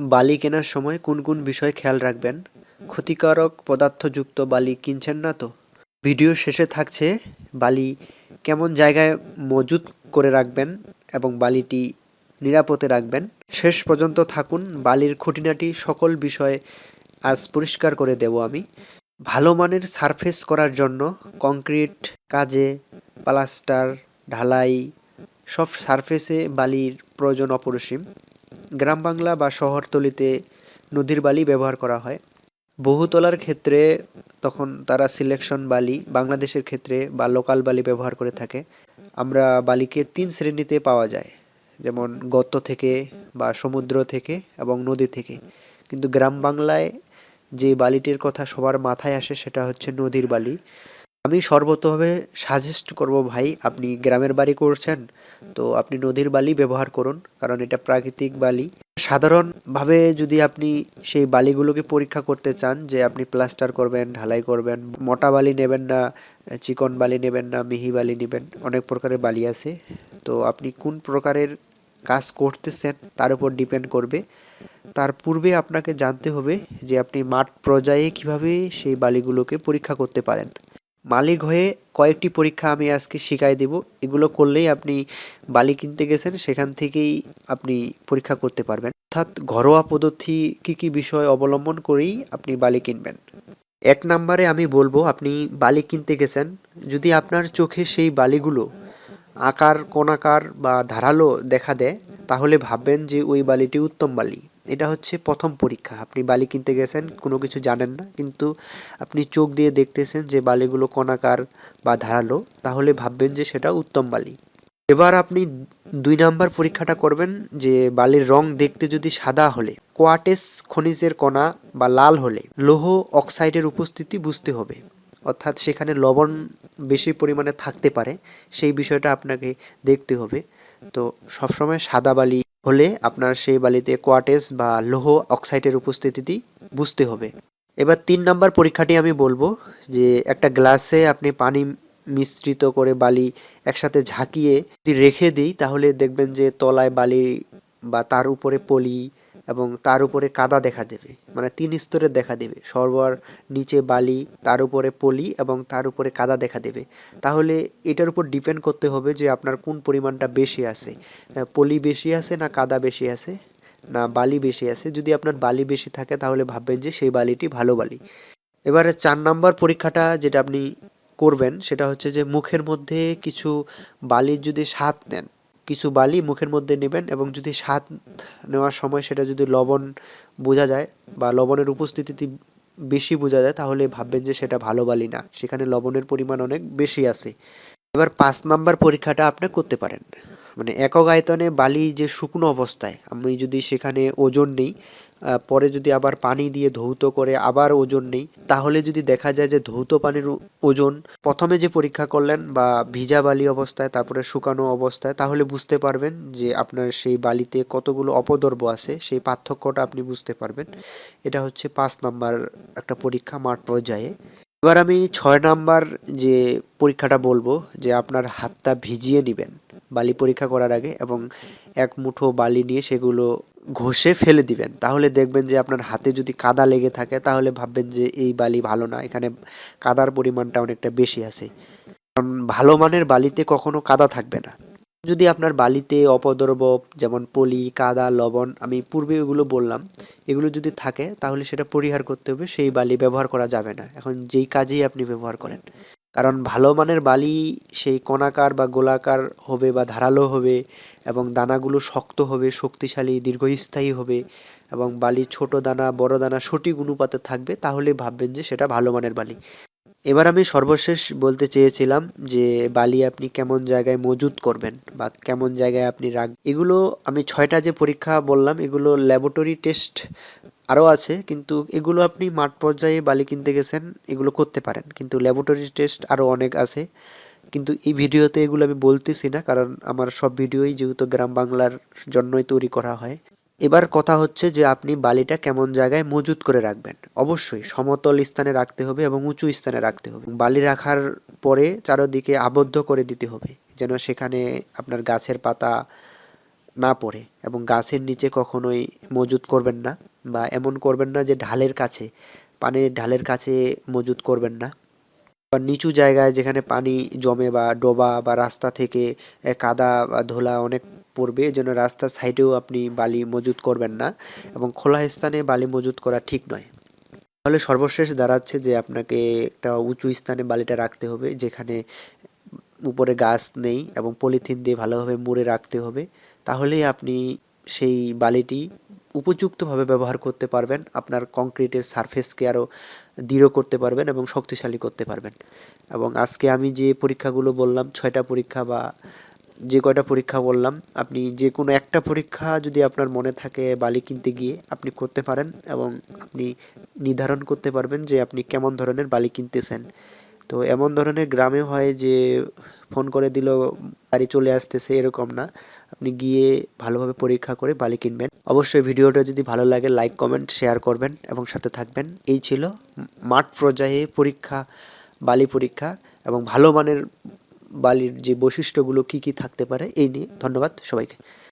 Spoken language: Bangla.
বালি কেনার সময় কোন কোন বিষয় খেয়াল রাখবেন? ক্ষতিকারক পদার্থযুক্ত বালি কিনছেন না তো? ভিডিও শেষে থাকছে, বালি কেমন জায়গায় মজুত করে রাখবেন এবং বালিটি নিরাপদে রাখবেন? শেষ পর্যন্ত থাকুন, বালির খুঁটিনাটি সকল বিষয়ে আজ পরিষ্কার করে দেব আমি। ভালো মানের সারফেস করার জন্য কংক্রিট, কাজে, প্লাস্টার, ঢালাই, সব সারফেসে বালির প্রয়োজন অপরিসীম। গ্রাম বাংলা বা শহরতলিতে নদীর বালি ব্যবহার করা হয়। বহুতলার ক্ষেত্রে তখন তারা সিলেকশন বালি, বাংলাদেশের ক্ষেত্রে বা লোকাল বালি ব্যবহার করে থাকে। আমরা বালিকে তিন শ্রেণীতে পাওয়া যায়, যেমন গর্ত থেকে বা সমুদ্র থেকে এবং নদী থেকে। কিন্তু গ্রাম বাংলায় যে বালিটির কথা সবার মাথায় আসে সেটা হচ্ছে নদীর বালি। আমি সর্বতভাবে সাজেস্ট করব ভাই, আপনি গ্রামের বাড়ি করছেন, তো আপনি নদীর বালি ব্যবহার করুন, কারণ এটা প্রাকৃতিক বালি। সাধারণভাবে যদি আপনি সেই বালিগুলোকে পরীক্ষা করতে চান, যে আপনি প্লাস্টার করবেন, ঢালাই করবেন, মোটা বালি নেবেন না, চিকন বালি নেবেন না, মিহি বালি নেবেন, অনেক প্রকারের বালি আছে। তো আপনি কোন প্রকারের কাজ করতেছেন, তার উপর ডিপেন্ড করবে। তার পূর্বে আপনাকে জানতে হবে যে আপনি মাঠ পর্যায়ে কীভাবে সেই বালিগুলোকে পরীক্ষা করতে পারেন। মালিক হয়ে কয়েকটি পরীক্ষা আমি আজকে শিখাই দেব। এগুলো করলেই আপনি বালি কিনতে গেছেন, সেখান থেকেই আপনি পরীক্ষা করতে পারবেন। অর্থাৎ ঘরোয়া পদ্ধতি কি কি বিষয় অবলম্বন করেই আপনি বালি কিনবেন। এক নম্বরে আমি বলব, আপনি বালি কিনতে গেছেন, যদি আপনার চোখে সেই বালিগুলো আকার কোনাকার বা ধারালো দেখা দেয়, তাহলে ভাববেন যে ওই বালিটি উত্তম বালি। এটা হচ্ছে প্রথম পরীক্ষা। আপনি বালি কিনতে গেছেন, কোনো কিছু জানেন না, কিন্তু আপনি চোখ দিয়ে দেখতেছেন যে বালিগুলো কণাকার বা ধারালো, তাহলে ভাববেন যে সেটা উত্তম বালি। এবার আপনি দুই নাম্বার পরীক্ষাটা করবেন যে বালির রং দেখতে যদি সাদা হলে, কোয়াটেস খনিজের কণা বা লাল হলে লৌহ অক্সাইডের উপস্থিতি বুঝতে হবে। অর্থাৎ সেখানে লবণ বেশি পরিমাণে থাকতে পারে, সেই বিষয়টা আপনাকে দেখতে হবে। তো সবসময় সাদা বালি হলে আপনার সেই বালিতে কোয়াটেস বা লৌহ অক্সাইডের উপস্থিতিটি বুঝতে হবে। এবার তিন নম্বর পরীক্ষাটি আমি বলব যে একটা গ্লাসে আপনি পানি মিশ্রিত করে বালি একসাথে ঝাঁকিয়ে যদি রেখে দিই, তাহলে দেখবেন যে তলায় বালি বা তার উপরে পলি এবং তার উপরে কাদা দেখা দেবে। মানে তিন স্তরের দেখা দেবে। সর্বর, নিচে বালি, তার উপরে পলি এবং তার উপরে কাদা দেখা দেবে। তাহলে এটার উপর ডিপেন্ড করতে হবে যে আপনার কোন পরিমাণটা বেশি আছে। পলি বেশি আছে না কাদা বেশি আছে? না, বালি বেশি আছে? যদি আপনার বালি বেশি থাকে তাহলে ভাববেন যে সেই বালিটি ভালো বালি। এবারে চার নাম্বার পরীক্ষাটা যেটা আপনি করবেন সেটা হচ্ছে যে মুখের মধ্যে কিছু বালির যদি স্বাদ নেন কিছু বালি মুখের মধ্যে নেবেন এবং যদি স্বাদ নেওয়ার সময় সেটা যদি লবণ বোঝা যায় বা লবণের উপস্থিতি বেশি বোঝা যায়, তাহলে ভাববেন যে সেটা ভালো বালি না। সেখানে লবণের পরিমাণ অনেক বেশি আছে। এবার পাঁচ নাম্বার পরীক্ষাটা আপনি করতে পারেন। মানে একক আয়তনে বালি যে শুকনো অবস্থায়, আমি যদি সেখানে ওজন নেই পরে যদি আবার পানি দিয়ে ধৌত করে আবার ওজন নেই, তাহলে যদি দেখা যায় যে ধৌত পানির ওজন প্রথমে যে পরীক্ষা করলেন বা ভিজা বালি অবস্থায়, তারপরে শুকানো অবস্থায়, তাহলে বুঝতে পারবেন যে আপনার সেই বালিতে কতগুলো অপদ্রব্য আছে, সেই পার্থক্যটা আপনি বুঝতে পারবেন। এটা হচ্ছে পাঁচ নাম্বার একটা পরীক্ষা মাঠ পর্যায়ে। এবার আমি ছয় নাম্বার যে পরীক্ষাটা বলব, যে আপনার হাতটা ভিজিয়ে নেবেন। বালি পরীক্ষা করার আগে এবং এক মুঠো বালি নিয়ে সেগুলো ঘষে ফেলে দিবেন। তাহলে দেখবেন যে আপনার হাতে যদি কাদা লেগে থাকে, তাহলে ভাববেন যে এই বালি ভালো না। এখানে কাদার পরিমাণটা অনেকটা বেশি আছে। কারণ ভালো মানের বালিতে কখনো কাদা থাকবে না। যদি আপনার বালিতে অপদ্রব, যেমন পলি, কাদা, লবণ, আমি পূর্বে এগুলো বললাম, এগুলো যদি থাকে, তাহলে সেটা পরিহার করতে হবে। সেই বালি ব্যবহার করা যাবে না। এখন যেই কাজেই আপনি ব্যবহার করেন। কারণ ভালো মানের বালি সেই কণাকার বা গোলাকার হবে বা ধারালো হবে এবং দানাগুলো শক্ত হবে, শক্তিশালী, দীর্ঘস্থায়ী হবে এবং বালি ছোট দানা, বড় দানা সঠিক অনুপাতে থাকবে, তাহলে ভাববেন যে সেটা ভালো মানের বালি। এবার আমি সর্বশেষ বলতে চেয়েছিলাম যে বালি আপনি কেমন জায়গায় মজুত করবেন বা কেমন জায়গায় আপনি রাখ এগুলো আমি ছয়টা যে পরীক্ষা বললাম, এগুলো ল্যাবরেটরি টেস্ট আরও আছে, কিন্তু এগুলো আপনি মাঠ পর্যায়ে বালি কিনতে গেছেন, এগুলো করতে পারেন। কিন্তু ল্যাবরেটরি টেস্ট আরও অনেক আছে। কিন্তু এই ভিডিওতে এগুলো আমি বলতেছি না, কারণ আমার সব ভিডিওই যেহেতু গ্রাম বাংলার জন্যই তৈরি করা হয়। এবার কথা হচ্ছে যে আপনি বালিটা কেমন জায়গায় মজুত করে রাখবেন। অবশ্যই সমতল স্থানে রাখতে হবে এবং উঁচু স্থানে রাখতে হবে। বালি রাখার পরে চারোদিকে আবদ্ধ করে দিতে হবে, যেন সেখানে আপনার গাছের পাতা না পড়ে এবং গাছের নিচে কখনোই মজুত করবেন না। বা এমন করবেন না যে ঢালের কাছে, পানির ঢালের কাছে মজুত করবেন না। বা নিচু জায়গায় যেখানে পানি জমে বা ডোবা বা রাস্তা থেকে কাদা বা ধুলা অনেক পড়বে জন্য রাস্তার সাইডেও আপনি বালি মজুত করবেন না এবং খোলা স্থানে বালি মজুত করা ঠিক নয়। তাহলে সর্বশেষ দাঁড়াচ্ছে যে আপনাকে একটা উঁচু স্থানে বালিটা রাখতে হবে, যেখানে উপরে গাছ নেই এবং পলিথিন দিয়ে ভালোভাবে মুড়ে রাখতে হবে। তাহলেই আপনি সেই বালিটি উপযুক্তভাবে ব্যবহার করতে পারবেন, আপনার কংক্রিটের সারফেসকে আরও দৃঢ় করতে পারবেন এবং শক্তিশালী করতে পারবেন। এবং আজকে আমি যে পরীক্ষাগুলো বললাম, ছয়টা পরীক্ষা বা যে কয়টা পরীক্ষা বললাম, আপনি যে কোনো একটা পরীক্ষা যদি আপনার মনে থাকে বালি কিনতে গিয়ে আপনি করতে পারেন এবং আপনি নির্ধারণ করতে পারবেন যে আপনি কেমন ধরনের বালি কিনতেছেন। তো এমন ধরনের গ্রামে হয় যে ফোন করে দিল, গাড়ি চলে আসতেছে, এরকম না। আপনি গিয়ে ভালোভাবে পরীক্ষা করে বালি কিনবেন। অবশ্যই ভিডিওটা যদি ভালো লাগে লাইক কমেন্ট শেয়ার করবেন এবং সাথে থাকবেন। এই ছিল মাঠ পর্যায়ে পরীক্ষা, বালি পরীক্ষা এবং ভালো মানের বালির যে বৈশিষ্ট্যগুলো কি কি থাকতে পারে, এই নিয়ে ধন্যবাদ সবাইকে।